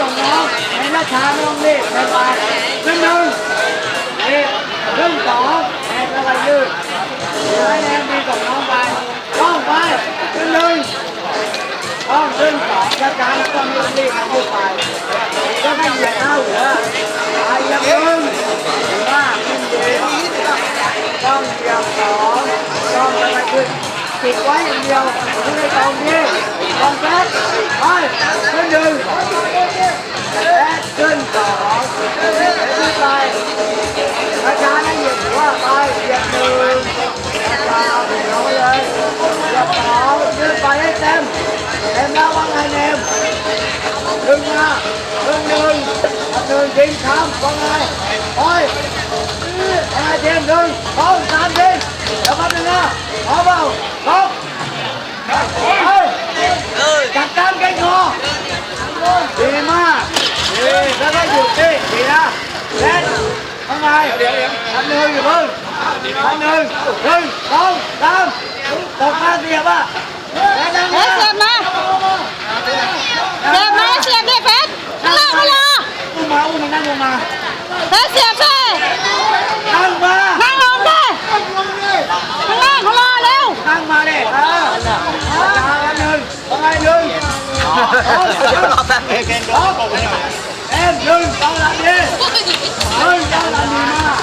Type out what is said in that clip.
ส่งน้องในราชาไม่ต้องรีบในไปหนึ่งหนึ่งนี่หนึ่งสองแอนอะไรยืดเดี๋ยวให้แอนดีส่งน้องไปต้องไปหนึ่งหนึ่งต้องหนึ่องสองช้าๆแล้วก็ไม่ต้องรีบนะพูดไปก็ให้เหยียดเท้าเหลือไปยังหนึ่งว่าขึ้นดีต้องเหยียบสองต้องอะไรขึ้นปิดไว้อย่างเดียวไม่ได้ตรงนี้ตรงแป๊บไปขึ้นหนึ่งและขึ้นสองขึ้น thịt quá nhiều cũng đây con đi con khác thôi lên đường trên cỏ. Chúng ta nó ra nó nhiều quá tay giật đường vào thì nó lên giật cỏ. Đưa tay hết em em đau ăn anh em đừng nha. Đừng đừng đừng đi khám con ai, thôi. Em ai đi em không tạm đi. Đừng bắt đừng nha. Bỏ vào. มแล้วว่าไงเนมดึงมาดึงหนึ่งหนึ่งทิ้งคำว่าไงโอ้ยว่าไงเทียมหนึ่งสองสามทิ้งเดี๋ยวแป๊บนึงนะเอาเปล่าลบเฮ้ยจัดการแกงคอดีมากดีแล้วก็หยุดดิดีนะเล่นทำไงเดี๋ยวทำหนึ่งอยู่เพิ่งทำหนึ่งหนึ่งสองสามตกมาเสียบอะแล้วนั่งเฮ้ยเสียบมาเสียบมาเสียบดิเพชรข้างล่างไม่รออุ้มมาอุ้มมานั่งลงมาเพชรเสียบสินั่ anh Hưng con anh Hưng em đừng tao làm gì. Hưng con làm gì mà.